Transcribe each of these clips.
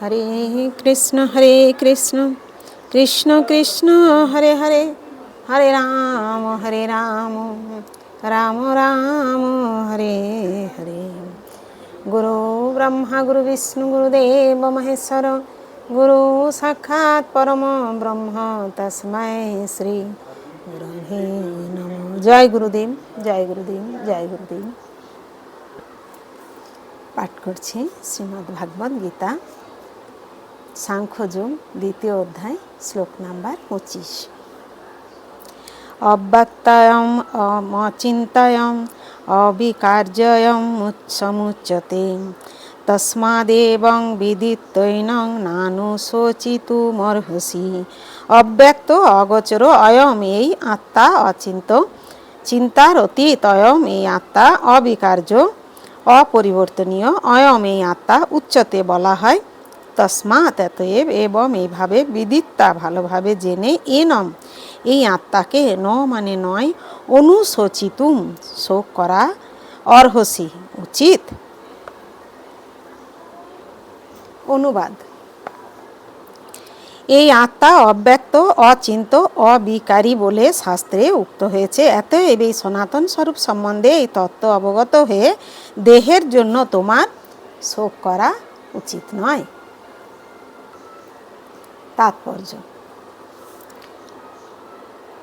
হরে কৃষ্ণ হরে কৃষ্ণ কৃষ্ণ কৃষ্ণ হরে হরে হরে রাম হরে রাম রাম রাম হরে হরে গুরু ব্রহ্মা গুরু বিষ্ণু গুরুদেব মহেশ্বর গুরু সাক্ষাৎ পরম ব্রহ্ম তস্মৈ শ্রী গুরুহে নম জয় গুরুদেব জয় গুরুদেব জয় গুরুদেব পাঠ করছি শ্রীমদ্ ভাগবত গীতা সাংখ্যযোগ, দ্বিতীয় অধ্যায়, শ্লোক নাম্বার পঁচিশ। অব্যক্তায়ম, অমচিন্তয়ম, অবিকার্যয়ম সমুচ্যতে তস্মাদেবং বিদিত্যৈনং নানু শোচিতুমর্হসি অব্যক্ত অগোচর অয়ম এই আত্মা অচিন্ত চিন্তার অতীত অয়ম এই আত্মা অবিকার্য, অপরিবর্তনীয় অয়ম এই আত্মা উচ্চতে বলা হয়। তসমাৎ এতএব এবং এইভাবে বিদিত্তা ভালোভাবে জেনে এনম। এই আত্মাকে ন মানে নয়, অনুশোচিতুম, শোক করা অর্হসি, উচিত। অনুবাদ। এই আত্মা অব্যক্ত, অচিন্ত, অবিকারী বলে শাস্ত্রে উক্ত হয়েছে। এতএব এই সনাতন স্বরূপ সম্বন্ধে এই তত্ত্ব অবগত হয়ে দেহের জন্য তোমার শোক করা উচিত নয়। তাৎপর্য।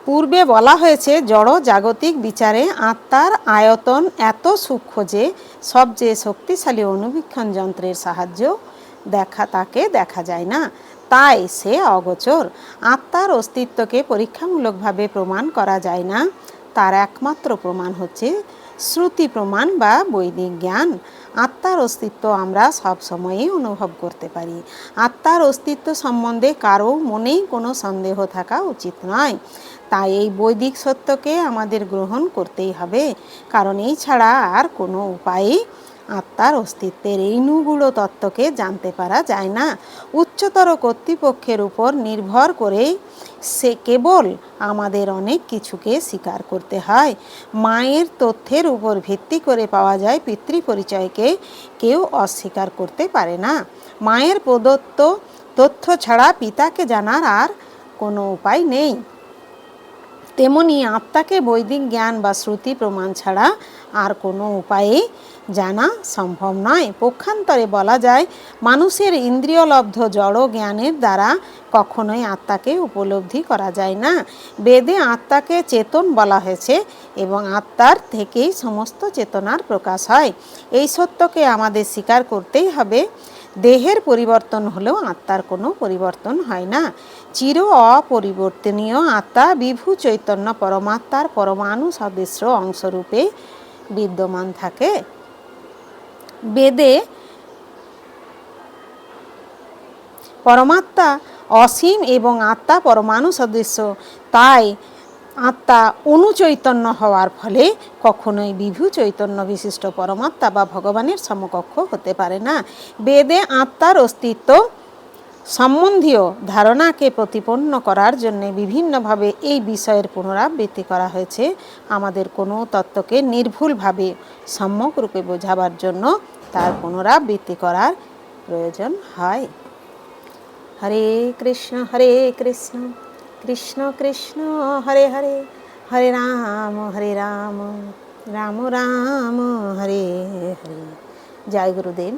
পূর্বে বলা হয়েছে, জড় জাগতিক বিচারে আত্মার আয়তন এত সূক্ষ্ম যে সবচেয়ে শক্তিশালী অনুবীক্ষণ যন্ত্রের সাহায্য দেখা তাকে দেখা যায় না। তাই সে অগোচর। আত্মার অস্তিত্বকে পরীক্ষামূলকভাবে প্রমাণ করা যায় না। তার একমাত্র প্রমাণ হচ্ছে শ্রুতি প্রমাণ বা বৈদিক জ্ঞান। আত্মার অস্তিত্ব আমরা সব সময়ই অনুভব করতে পারি। আত্মার অস্তিত্ব সম্বন্ধে কারও মনেই কোনো সন্দেহ থাকা উচিত নয়। তাই এই বৈদিক সত্যকে আমাদের গ্রহণ করতেই হবে। কারণ এই ছাড়া আর কোনো উপায়ই আত্মার অস্তিত্বের এই নুগুলো তত্ত্বকে জানতে পারা যায় না। উচ্চতর কর্তৃপক্ষের উপর নির্ভর করে সে কেবল আমাদের অনেক কিছুকে স্বীকার করতে হয়। মায়ের তথ্যের উপর ভিত্তি করে পাওয়া যায় পিতৃ পরিচয়কে কেউ অস্বীকার করতে পারে না। মায়ের প্রদত্ত তথ্য ছাড়া পিতাকে জানার আর কোনো উপায় নেই। তেমনি আত্মাকে বৈদিক জ্ঞান বা শ্রুতি প্রমাণ ছাড়া আর কোনো উপায়ে জানা সম্ভব নয়। পক্ষান্তরে বলা যায়, মানুষের ইন্দ্রিয়লব্ধ জড় জ্ঞানের দ্বারা কখনোই আত্মাকে উপলব্ধি করা যায় না। বেদে আত্মাকে চেতন বলা হয়েছে এবং আত্মার থেকেই সমস্ত চেতনার প্রকাশ হয়। এই সত্যকে আমাদের স্বীকার করতেই হবে। দেহের পরিবর্তন হলেও আত্মার কোনো পরিবর্তন হয় না। চির অপরিবর্তনীয় আত্মা বিভু চৈতন্য পরমাত্মার পরমাণু সদৃশ্য অংশরূপে বিদ্যমান থাকে। বেদে পরমাত্মা অসীম এবং আত্মা পরমাণু সদৃশ্য তাই আত্মা অনুচৈতন্য হওয়ার ফলে কখনোই বিভু চৈতন্য বিশিষ্ট পরমাত্মা বা ভগবানের সমকক্ষ হতে পারে না। বেদে আত্মার অস্তিত্ব সম্বন্ধীয় ধারণাকে প্রতিপন্ন করার জন্য বিভিন্নভাবে এই বিষয়ের পুনরাবৃত্তি করা হয়েছে। আমাদের কোনো তত্ত্বকে নির্ভুলভাবে সম্যকরূপে বোঝাবার জন্য তার পুনরাবৃত্তি করার প্রয়োজন হয়। হরে কৃষ্ণ হরে কৃষ্ণ। কৃষ্ণ কৃষ্ণ হরে হরে হরে রাম হরে রাম রাম রাম হরে হরে জয় গুরুদেব